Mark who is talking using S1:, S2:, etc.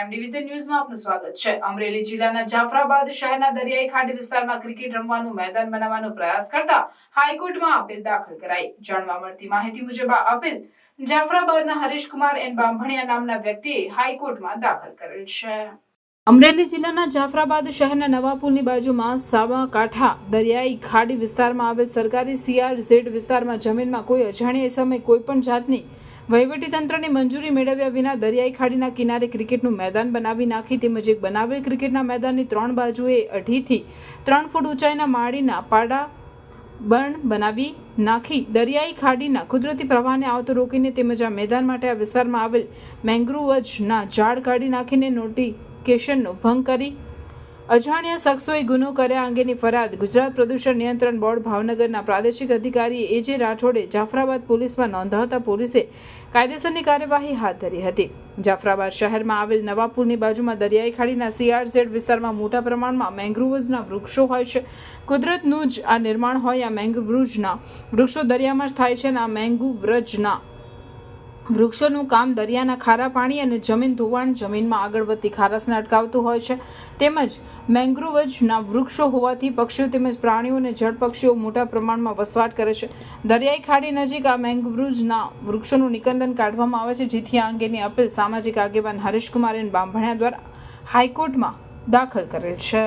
S1: Prime division ન્યૂઝમાં આપનું સ્વાગત છે. અમરેલી જિલ્લાના જાફરાબાદ શહેરના દરિયાઈ ખાડી વિસ્તારમાં ક્રિકેટ રમવાનું મેદાન બનાવવાનો પ્રયાસ કરતા હાઈકોર્ટમાં અપીલ દાખલ કરાઈ. જાણવા મળતી માહિતી મુજબ આ અપીલ જાફરાબાદના હરીશકુમાર એન બાંભણિયા નામના વ્યક્તિએ હાઈકોર્ટમાં દાખલ કરેલ છે. અમરેલી જિલ્લાના જાફરાબાદ શહેરના નવા પુલની બાજુમાં સાબરકાંઠા દરિયાઈ ખાડી વિસ્તારમાં આવેલ સરકારી સીઆરઝેડ વિસ્તારમાં જમીનમાં કોઈ અજાણ્યા સમયે કોઈ પણ જાતની વહીવટીતંત્રની મંજૂરી મેળવ્યા વિના દરિયાઈ ખાડીના કિનારે ક્રિકેટનું મેદાન બનાવી નાખી તેમજ એક બનાવેલ ક્રિકેટના મેદાનની ત્રણ બાજુએ અઢીથી ત્રણ ફૂટ ઊંચાઈના માળીના પાડા બર્ન બનાવી નાખી. દરિયાઈ ખાડીના કુદરતી પ્રવાહને આવતો રોકીને તેમજ આ મેદાન માટે આ વિસ્તારમાં આવેલ મેંગ્રુવજના ઝાડ કાઢી નાખીને નોટિફિકેશનનો ભંગ કરી અજાણ્યા શખ્સોએ ગુનો કર્યા અંગેની ફરિયાદ. ગુજરાત પ્રદૂષણ નિયંત્રણ બોર્ડ ભાવનગરના પ્રાદેશિક અધિકારી એજે રાઠોડે જાફરાબાદ પોલીસમાં નોંધાવતા પોલીસે કાયદેસરની કાર્યવાહી હાથ ધરી હતી. જાફરાબાદ શહેરમાં આવેલ નવાપુરની બાજુમાં દરિયાઈ ખાડીના સીઆરઝેડ વિસ્તારમાં મોટા પ્રમાણમાં મેંગ્રુવ્સના વૃક્ષો હોય છે. કુદરતનું જ આ નિર્માણ હોય આ મેંગ્રુવ્સના વૃક્ષો દરિયામાં જ થાય છે અને આ મેંગ્રુવ્રજના વૃક્ષોનું કામ દરિયાના ખારા પાણી અને જમીન ધોવાણ જમીનમાં આગળ વધતી ખારાશને અટકાવતું હોય છે. તેમજ મેંગ્રુવજના વૃક્ષો હોવાથી પક્ષીઓ તેમજ પ્રાણીઓ અને જળ પક્ષીઓ મોટા પ્રમાણમાં વસવાટ કરે છે. દરિયાઈ ખાડી નજીક આ મેંગ્રુવ્સના વૃક્ષોનું નિકંદન કાઢવામાં આવે છે, જેથી આ અંગેની અપીલ સામાજિક આગેવાન હરીશકુમાર એન બાંભણિયા દ્વારા હાઈકોર્ટમાં દાખલ કરેલ છે.